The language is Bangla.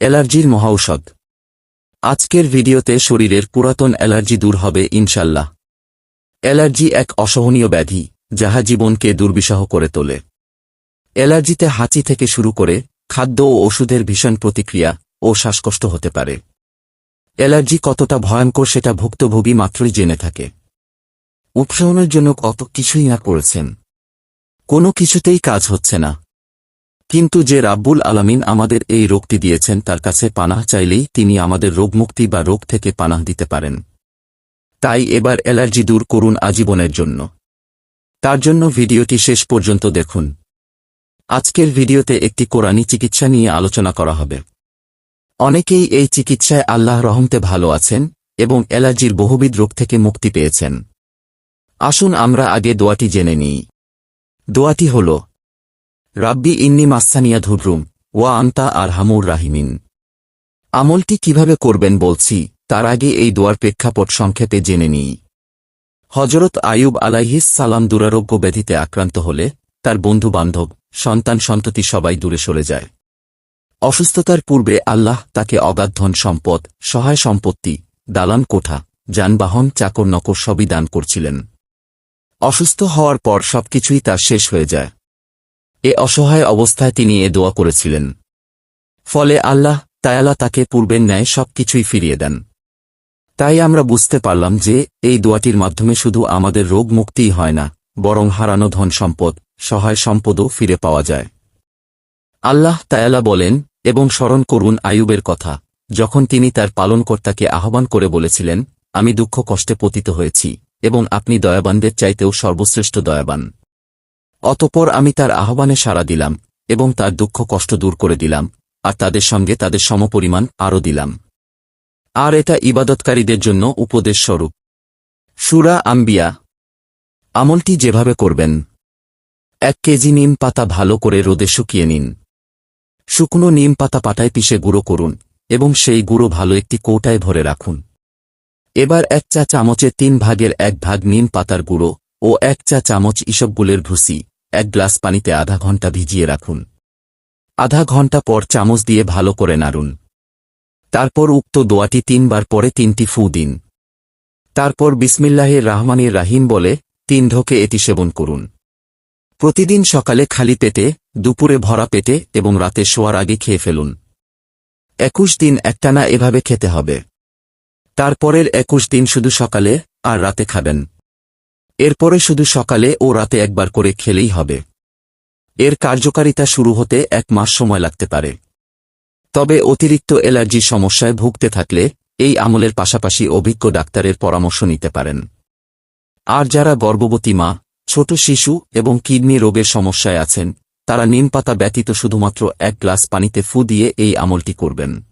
অ্যালার্জির মহাঔষধ। আজকের ভিডিওতে শরীরের পুরাতন অ্যালার্জি দূর হবে, ইনশাল্লাহ। অ্যালার্জি এক অসহনীয় ব্যাধি, যাহা জীবনকে দুর্বিষহ করে তোলে। অ্যালার্জিতে হাঁচি থেকে শুরু করে খাদ্য ও ওষুধের ভীষণ প্রতিক্রিয়া ও শ্বাসকষ্ট হতে পারে। অ্যালার্জি কতটা ভয়ঙ্কর সেটা ভুক্তভোগী মাত্রই জেনে থাকে। উপশমনের জন্য কত কিছুই না করেছেন। কোনো কিছুতেই কাজ হচ্ছে না। কিন্তু যে রাব্বুল আলামিন আমাদের এই রোগটি দিয়েছেন তার কাছে পানাহ চাইলেই তিনি আমাদের রোগমুক্তি বা রোগ থেকে পানাহ দিতে পারেন। তাই এবার অ্যালার্জি দূর করুন আজীবনের জন্য। তার জন্য ভিডিওটি শেষ পর্যন্ত দেখুন। আজকের ভিডিওতে একটি কোরআনি চিকিৎসা নিয়ে আলোচনা করা হবে। অনেকেই এই চিকিৎসায় আল্লাহ রহমতে ভালো আছেন এবং অ্যালার্জির বহুবিধ রোগ থেকে মুক্তি পেয়েছেন। আসুন আমরা আগে দোয়াটি জেনে নিই। দোয়াটি হল রাব্বি ইন্নি মাস্সানিয়া ধুররুম, ওয়া আন্তা আর হামুর রাহিমিন। আমলটি কীভাবে করবেন বলছি, তার আগে এই দোয়ার প্রেক্ষাপট সংক্ষেপে জেনে নিই। হজরত আয়ুব আলাইহিস সালাম দুরারোগ্য ব্যাধিতে আক্রান্ত হলে তার বন্ধু বান্ধব সন্তান সন্ততি সবাই দূরে সরে যায়। অসুস্থতার পূর্বে আল্লাহ তাকে অগাধ ধন সম্পদ, সহায় সম্পত্তি, দালান কোঠা, যানবাহন চাকর নকর সবই দান করছিলেন। অসুস্থ হওয়ার পর সবকিছুই তার শেষ হয়ে যায়। এ অসহায় অবস্থায় তিনি এ দোয়া করেছিলেন। ফলে আল্লাহ তায়ালা তাকে পূর্বের ন্যায় সবকিছুই ফিরিয়ে দেন। তাই আমরা বুঝতে পারলাম যে এই দোয়াটির মাধ্যমে শুধু আমাদের রোগ মুক্তিই হয় না, বরং হারানো ধন সম্পদ, সহায় সম্পদও ফিরে পাওয়া যায়। আল্লাহ তায়ালা বলেন, এবং স্মরণ করুন আয়ুবের কথা। যখন তিনি তার পালনকর্তাকে আহ্বান করে বলেছিলেন, আমি দুঃখ কষ্টে পতিত হয়েছি, এবং আপনি দয়াবানদের চাইতেও সর্বশ্রেষ্ঠ দয়াবান। অতপর আমি তার আহ্বানে সাড়া দিলাম এবং তার দুঃখ কষ্ট দূর করে দিলাম, আর তাদের সঙ্গে তাদের সমপরিমাণ আরও দিলাম। আর এটা ইবাদতকারীদের জন্য উপদেশ স্বরূপ। সুরা আম্বিয়া। আমলটি যেভাবে করবেন। এক কেজি নিম পাতা ভালো করে রোদে শুকিয়ে নিন। শুকনো নিম পাতা পাটায় পিষে গুঁড়ো করুন এবং সেই গুঁড়ো ভালো একটি কৌটায় ভরে রাখুন। এবার এক চা চামচে তিন ভাগের এক ভাগ নিম পাতার গুঁড়ো ও এক চা চামচ ইসবগুলের ভুসি। এক গ্লাস পানিতে আধা ঘণ্টা ভিজিয়ে রাখুন। আধা ঘণ্টা পর চামচ দিয়ে ভালো করে নাড়ুন। তারপর উক্ত দোয়াটি তিনবার পরে তিনটি ফু দিন। তারপর বিসমিল্লাহের রাহমানের রাহিম বলে তিন ঢোকে এটি সেবন করুন। প্রতিদিন সকালে খালি পেটে, দুপুরে ভরা পেটে এবং রাতে শোয়ার আগে খেয়ে ফেলুন। একুশ দিন একটানা এভাবে খেতে হবে। তারপরের একুশ দিন শুধু সকালে আর রাতে খাবেন। এরপরে শুধু সকালে ও রাতে একবার করে খেলেই হবে। এর কার্যকারিতা শুরু হতে এক মাস সময় লাগতে পারে। তবে অতিরিক্ত অ্যালার্জি সমস্যায় ভুগতে থাকলে এই আমলের পাশাপাশি অভিজ্ঞ ডাক্তারের পরামর্শ নিতে পারেন। আর যারা গর্ভবতী মা, ছোট শিশু এবং কিডনি রোগের সমস্যায় আছেন, তারা নিম পাতা ব্যতীত শুধুমাত্র এক গ্লাস পানিতে ফু দিয়ে এই আমলটি করবেন।